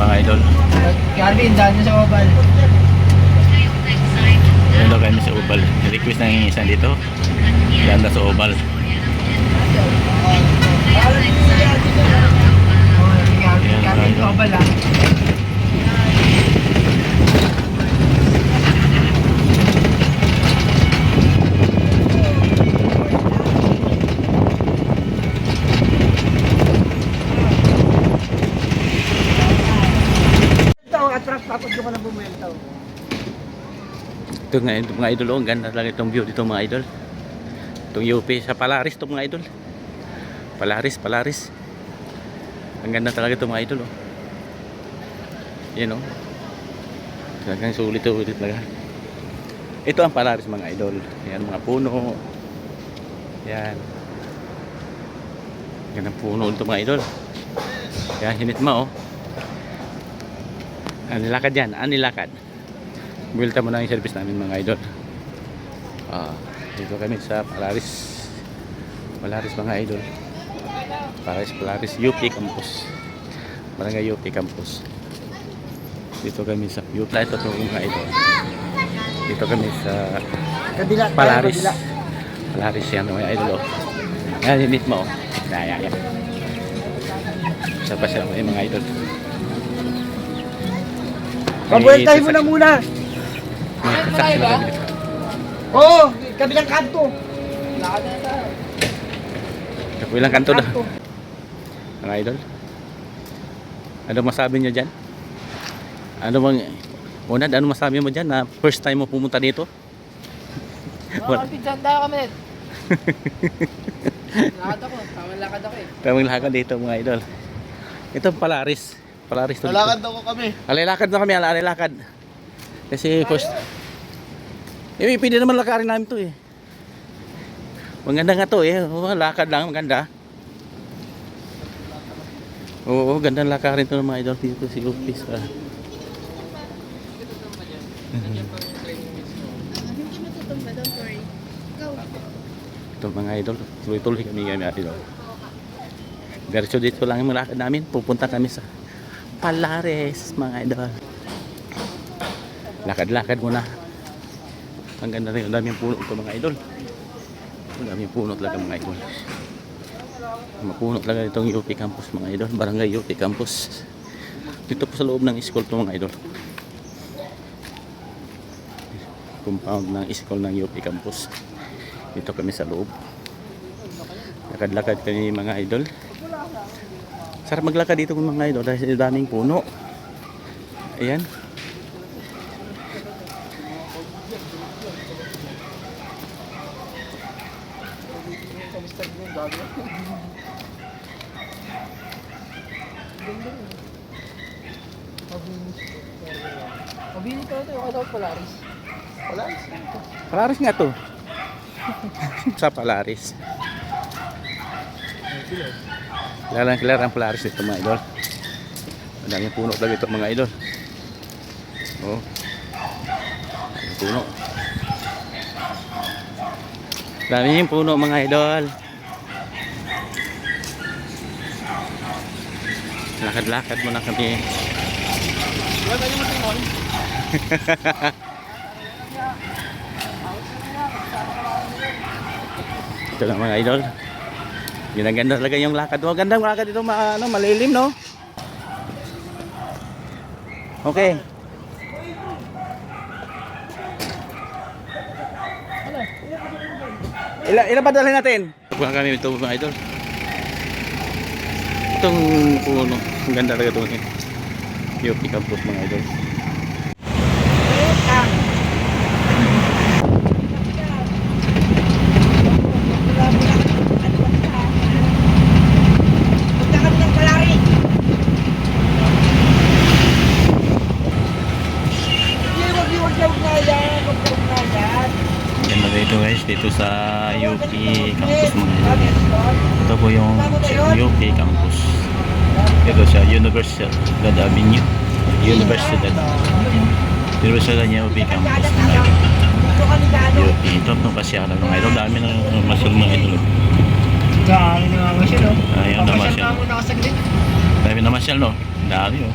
mga idol. Calvin, daan sa Oval. Hello kami sa Ubal. Request ng isang dito. Ganda sa Ubal. Yan, Calvin, ano. Oval ah. Na bumenta. oh. Ito nga, ito mga idol. Oh, ang ganda talaga itong view dito mga idol. Itong UP sa Palaris to mga idol. Palaris, Palaris. Ang ganda talaga ito mga idol. Oh. Yan oh. Talagang sulit to ulit talaga. Ito ang Palaris mga idol. Yan mga puno. Yan. Gandang puno ito mga idol. Yan, hinit mo oh. Anilakad yan, anilakad. Builta mo na yung service namin mga idol. Ah, dito kami sa Palaris. Palaris mga idol. Palaris, Palaris, UP Campus. Barangay UP Campus. Dito kami sa UP. Ito to mga idol. Dito kami sa Kabila, Palaris. kabila. Palaris yan mga idol. Oh. Yan, mo. Oh. Yan, yan, yan. Isa pa siya mga idol. Pabueltahin mo na muna. Na kami dito. Oo, kabilang kanto. Ako ilang kanto na. Mga idol. Ano masabi niyo dyan? Ano bang... Una, ano masabi mo dyan na first time mo pumunta dito? Wala. Pizza tayo kami. Lakad ako, tama lakad ako eh. Tamang lakad dito mga idol. Ito Palaris. Palaris to dito. Lalakad ako kami. Alalakad na kami, alalakad. Kasi first... Eh, pwede naman lakarin namin to eh. Maganda nga to eh. Oh, lakad lang, maganda. Oo, ganda lakarin to ng mga idol dito si Lupis. Ah. Go. Ito mga idol, tuloy-tuloy kami kami idol. Diretso dito lang yung lakad namin. Pupunta kami sa Palares, mga idol. Lakad-lakad muna. Ang ganda rin, ang daming puno ito mga idol. Ang daming puno talaga mga idol. Mapuno talaga itong UP campus mga idol. Barangay UP campus. Dito po sa loob ng school to mga idol. Compound ng school ng UP campus. Dito kami sa loob. Lakad-lakad kami mga idol. Sarap maglakad dito mga idol dahil daming puno. Ayan. Mabili ka ito, yung kadaw Polaris. Palaris. Palaris nga to. sa Palaris. Kilala kilala ang Palaris ito mga idol. Ang daming puno talaga ito mga idol. Oh. Daming puno. Daming puno mga idol. Lakad-lakad muna kami. Wala tayo matingon. Ito lang mga idol. Ginaganda talaga yung lakad. Oh, ganda ang lakad dito, ma ano, malilim, no? Okay. Ila, ila ba natin? Bukan kami ito mga idol. Itong puno. Ang ganda talaga ito. UP campus mga idol. Punta kami ng Palari. Hindi, wag yung wag yung na yan. Wag yung na yan. Ganda dito guys, dito sa UP campus mga. Ito po yung UP campus. Ito sa Universidad Avenue. Universidad. Universidad niya UP campus mga gano. UP. Ito po pasyalan mga idol. Dami ng masyal mga idol. Dami na siya, no? Ayun na saglit. Dami na masyal no? Dami oh.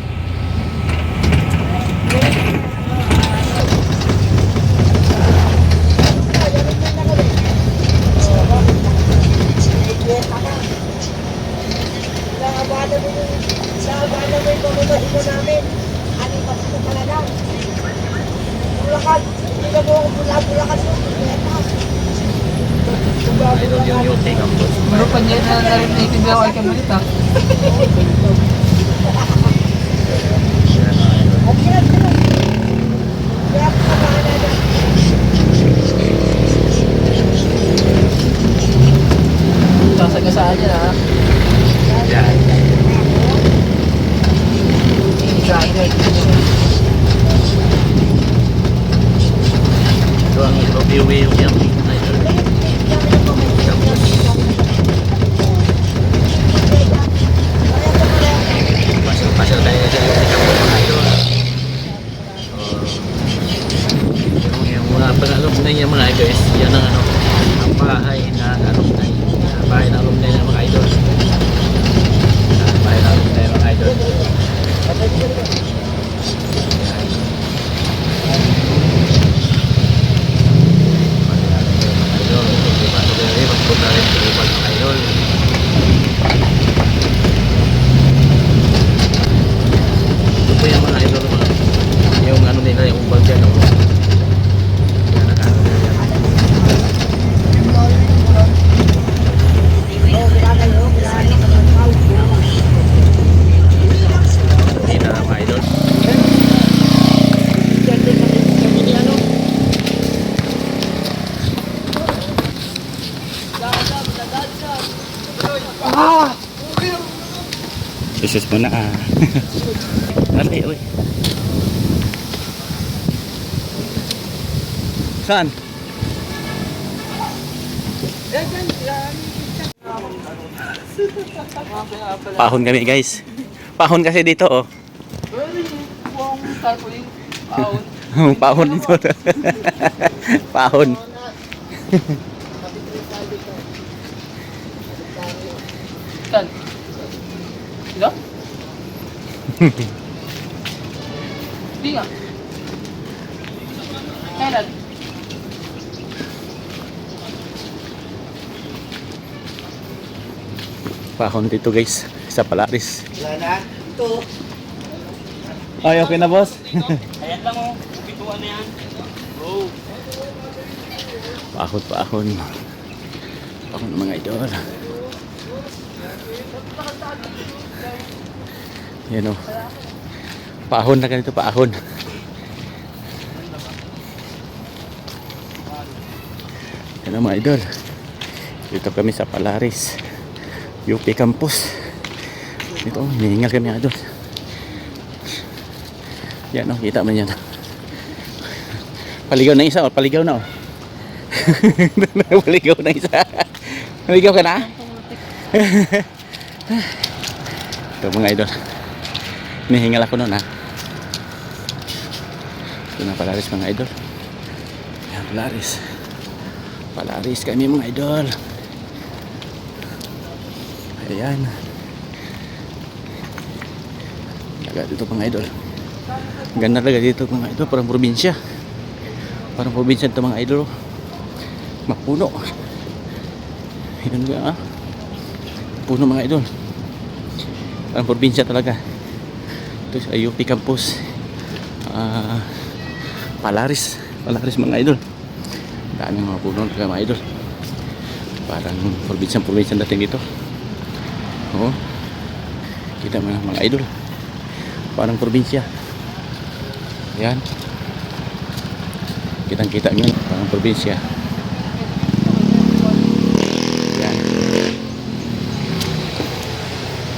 Susus mo na ah. Nanti, uy. Saan? Pahon kami guys. Pahon kasi dito oh. Paon. Pahon dito. Pahon. Saan? Sino? Hindi nga. Kailan? Pahon dito guys. Sa Palaris. Wala na. Ito. Ay, okay na boss. Ayan lang oh. Bituan na yan. Oh. Pahon, pahon. Pahon ng mga idol. Yan o. Pahon na ganito, pahon. Yan o mga idol. Dito kami sa Palaris. UP Campus. Dito, oh, hinihingal kami idol. Yan o, kita mo yan. Paligaw na isa o, paligaw na o. Paligaw na isa. Paligaw ka na? Ito mga idol. Hinihingal ako noon ha. Ito na Palaris mga idol. Yan Palaris. Palaris kami mga idol. Ayan. Taga dito mga idol. Ganda talaga dito mga idol. Parang probinsya. Parang probinsya ito mga idol. Mapuno. Yun nga ah. Puno mga idol. Parang probinsya talaga. Ito sa UP campus. Ah, Palaris. Palaris mga idol. Daming mga puno talaga mga idol. Parang probinsya-probinsya dating dito. Oo. Kita mo na, mga idol. Parang probinsya. Yan. Kitang kita nyo, parang probinsya. Yan.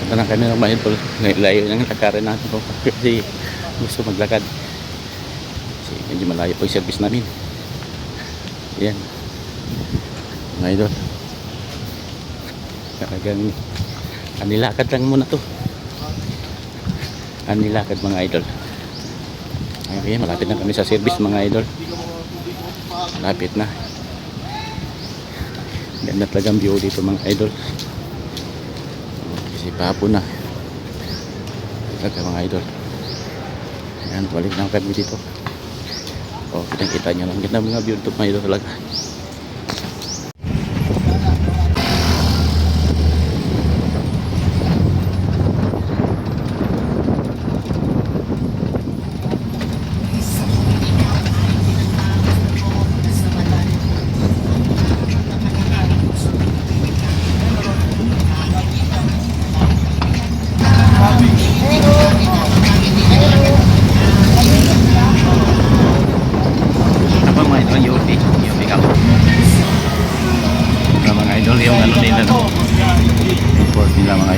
Punta na kami ng mga idol. Layo ng lakarin natin po. Kasi gusto maglakad. Kasi medyo malayo po yung service namin. Yan. Mga idol. Talagang anilakad lang muna to. Anilakad mga idol. Kaya malapit na kami sa service mga idol. Malapit na. Ganda talaga ang view dito mga idol. Papo na. Talaga mga idol. Ayan, balik na kami dito. Oh, kita kita nyo lang. Ganda mga view ito mga idol talaga.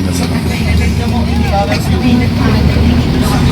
Mga idol.